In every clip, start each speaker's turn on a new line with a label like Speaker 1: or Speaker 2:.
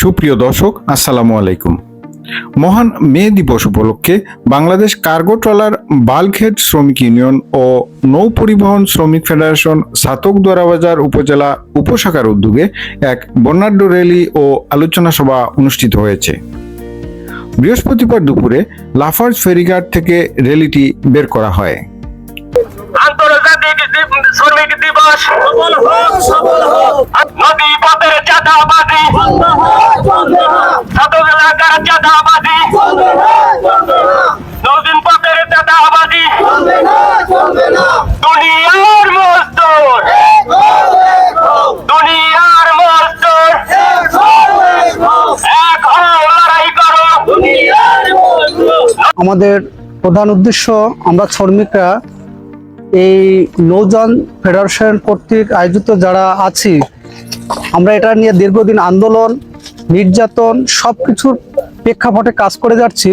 Speaker 1: সুপ্রিয় দর্শক, আসসালামু আলাইকুম। মহান মে দিবস উপলক্ষে বাংলাদেশ কার্গো ট্রলার বাল্কহেড শ্রমিক ইউনিয়ন ও নৌ পরিবহন শ্রমিক ফেডারেশন সাতক দোয়ারাবাজার উপজেলা উপশাখার উদ্যোগে এক বর্ণাঢ্য র্যালি ও আলোচনা সভা অনুষ্ঠিত হয়েছে। বৃহস্পতিবার দুপুরে লাফার্জ ফেরিঘাট থেকে র্যালিটি বের করা হয়।
Speaker 2: শ্রমিক দিবস। নদী পথের চাঁদাবাজি। ছাত্র এলাকার চাঁদাবাজি। নদীন পথের চাঁদাবাজি। দুনিয়ার মজদুর। দুনিয়ার মজদুর। এক হও লড়াই
Speaker 3: আমাদের প্রধান উদ্দেশ্য আমরা শ্রমিকরা এই নৌযান ফেডারেশন কর্তৃক আয়োজিত যারা আছি, আমরা এটা নিয়ে দীর্ঘদিন আন্দোলন, নির্যাতন সব কিছুর প্রেক্ষাপটে কাজ করে যাচ্ছি,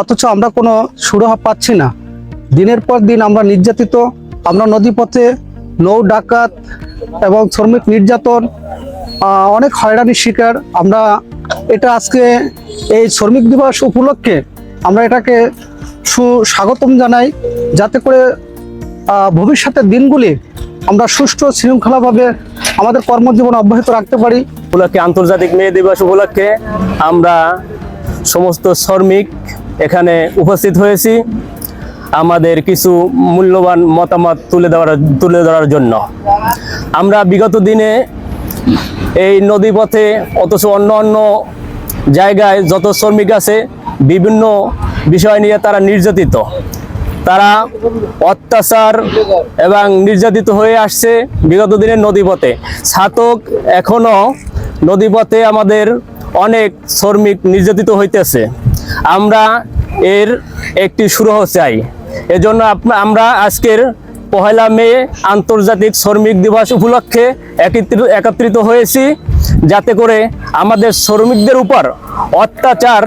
Speaker 3: অথচ আমরা কোনো সুরাহা পাচ্ছি না। দিনের পর দিন আমরা নির্যাতিত, আমরা নদীপথে নৌ ডাকাত এবং শ্রমিক নির্যাতন অনেক হয়রানির শিকার। আমরা এটা আজকে এই শ্রমিক দিবস উপলক্ষে আমরা এটাকে সুস্বাগতম জানাই, যাতে করে ভবিষ্যতের দিনগুলি আমরা সুষ্ঠু শৃঙ্খলাভাবে আমাদের কর্মজীবন অব্যাহত রাখতে পারি।
Speaker 4: উপলক্ষে আন্তর্জাতিক মেয়ে দিবস উপলক্ষে আমরা সমস্ত শ্রমিক এখানে উপস্থিত হয়েছি। আমাদের কিছু মূল্যবান মতামত তুলে দেওয়ার তুলে ধরার জন্য। আমরা বিগত দিনে এই নদীপথে অথচ অন্য অন্য জায়গায় যত শ্রমিক আছে, বিভিন্ন বিষয় নিয়ে তারা নির্যাতিত। তারা অত্যাচার এবং নির্যাতিত হয়ে আসছে বিগত দিনের নদীপথে। ছাতক এখনও নদীপথে আমাদের অনেক শ্রমিক নির্যাতিত হইতেছে। আমরা এর একটি সুরাহ চাই। এজন্য আমরা আজকের পহেলা মে আন্তর্জাতিক শ্রমিক দিবস উপলক্ষে একত্রিত একত্রিত হয়েছি। যাতে করে আমাদের শ্রমিকদের উপর অত্যাচার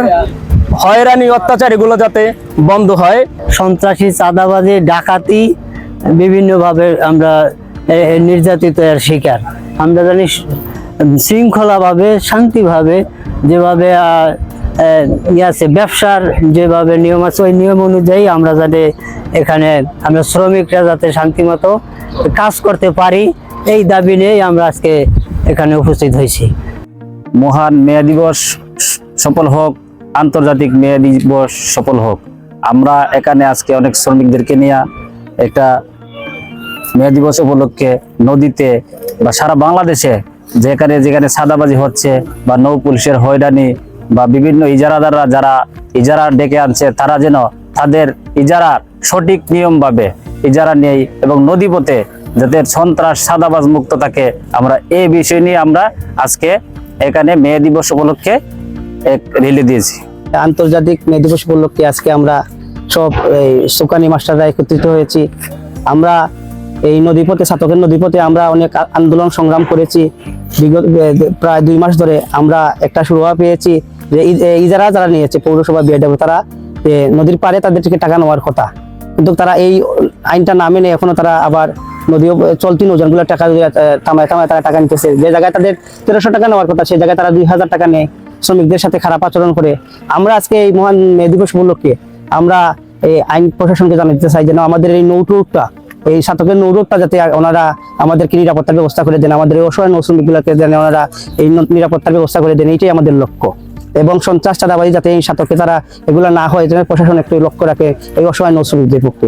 Speaker 4: হয়রানি অত্যাচার এগুলো যাতে বন্ধ হয়।
Speaker 5: সন্ত্রাসী চাঁদাবাজি ডাকাতি বিভিন্নভাবে আমরা নির্যাতিত এর শিকার। আমরা জানি শৃঙ্খলাভাবে শান্তিভাবে যেভাবে ইয়ে আছে ব্যবসার যেভাবে নিয়ম আছে ওই নিয়ম অনুযায়ী আমরা যাতে এখানে আমরা শ্রমিকরা যাতে শান্তিমতো কাজ করতে পারি এই দাবি নিয়েই আমরা আজকে এখানে উপস্থিত হয়েছি।
Speaker 6: মহান মেয়া দিবস সফল হোক। আন্তর্জাতিক মেয়ে দিবস সফল হোক। আমরা এখানে আজকে অনেক শ্রমিকদেরকে নিয়ে একটা মেয়ে দিবস উপলক্ষে নদীতে বা সারা বাংলাদেশে যেখানে যেখানে সাদাবাজি হচ্ছে বা নৌ পুলিশের হয়রানি বা বিভিন্ন ইজারাদাররা যারা ইজারা ডেকে আনছে, তারা যেন তাদের ইজারা সঠিক নিয়মভাবে ইজারা নেই এবং নদীপথে যাতে সন্ত্রাস, সাদাবাজ মুক্ত থাকে। আমরা এই বিষয় নিয়ে আমরা আজকে এখানে মেয়ে দিবস উপলক্ষে রিলি দিয়েছি।
Speaker 3: আন্তর্জাতিক মে দিবস উপলক্ষে আজকে আমরা সব এই সুকানি মাস্টাররা একত্রিত হয়েছি। আমরা এই নদীপথে ছাতকের নদীপথে আমরা অনেক আন্দোলন সংগ্রাম করেছি। বিগত প্রায় দুই মাস ধরে আমরা একটা সুরাহা পেয়েছি যে ইজারা যারা নিয়েছে, পৌরসভা বিএডব্লিউ তারা নদীর পাড়ে তাদের থেকে টাকা নেওয়ার কথা। কিন্তু তারা এই আইনটা না মেনে এখনও তারা আবার নদী চলতি নৌজানগুলো টাকা থামায় থামায় তারা টাকা নিতেছে। যে জায়গায় তাদের তেরোশো টাকা নেওয়ার কথা সেই জায়গায় তারা দুই হাজার টাকা নেয়। শ্রমিকদের সাথে খারাপ আচরণ করে। আমরা আজকে এই মহান মে দিবস উপলক্ষে আমরা এই আইন প্রশাসনকে জানাতে চাই যেন আমাদের এই নৌটুটা এই শাতকের নৌরোডটা যাতে ওনারা আমাদেরকে নিরাপত্তার ব্যবস্থা করে দেন, আমাদের অসহায় নৌ শ্রমিকগুলোকে যেন ওনারা এই নিরাপত্তার ব্যবস্থা করে দেন, এইটাই আমাদের লক্ষ্য। এবং সন্ত্রাস চাঁদাবাজি যাতে এই শাতকে তারা এগুলো না হয়, যেন প্রশাসন একটু লক্ষ্য রাখে এই অসহায় নৌ শ্রমিকদের পক্ষে।